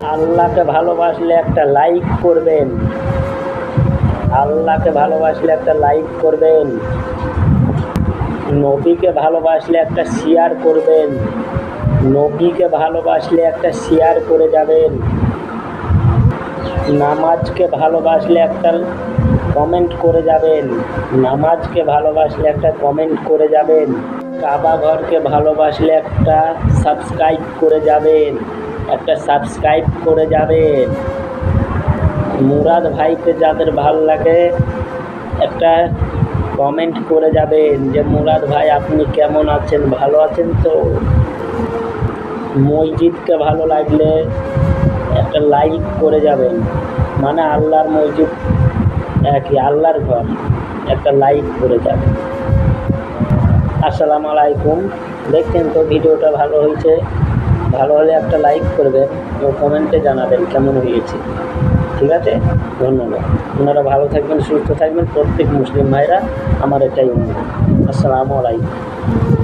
আল্লাহকে ভালোবাসলে একটা লাইক করবেন। আল্লাহকে ভালোবাসলে একটা লাইক করবেন। নবীকে ভালোবাসলে একটা শেয়ার করবেন। নবীকে ভালোবাসলে একটা শেয়ার করে যাবেন। নামাজকে ভালোবাসলে একটা কমেন্ট করে যাবেন। নামাজকে ভালোবাসলে একটা কমেন্ট করে যাবেন। কাবা ঘরকে ভালোবাসলে একটা সাবস্ক্রাইব করে যাবেন। একটা সাবস্ক্রাইব করে যাবেন মুরাদ ভাইকে যাদের ভালো লাগে, একটা কমেন্ট করে যাবেন যে, মুরাদ ভাই, আপনি কেমন আছেন? ভালো আছেন তো? মসজিদকে ভালো লাগলে একটা লাইক করে যাবেন মানে আল্লাহর মসজিদ, একই আল্লাহর ঘর, একটা লাইক করে যাবেন আসসালামু আলাইকুম। দেখছেন তো, ভিডিওটা ভালো হয়েছে? ভালো হলে একটা লাইক করবেন ও কমেন্টে জানাবেন কেমন হয়েছে। ঠিক আছে? ধন্যবাদ। ওনারা ভালো থাকবেন, সুস্থ থাকবেন। প্রত্যেক মুসলিম ভাইরা আমার এটাই অনুরোধ। আসসালামু আলাইকুম।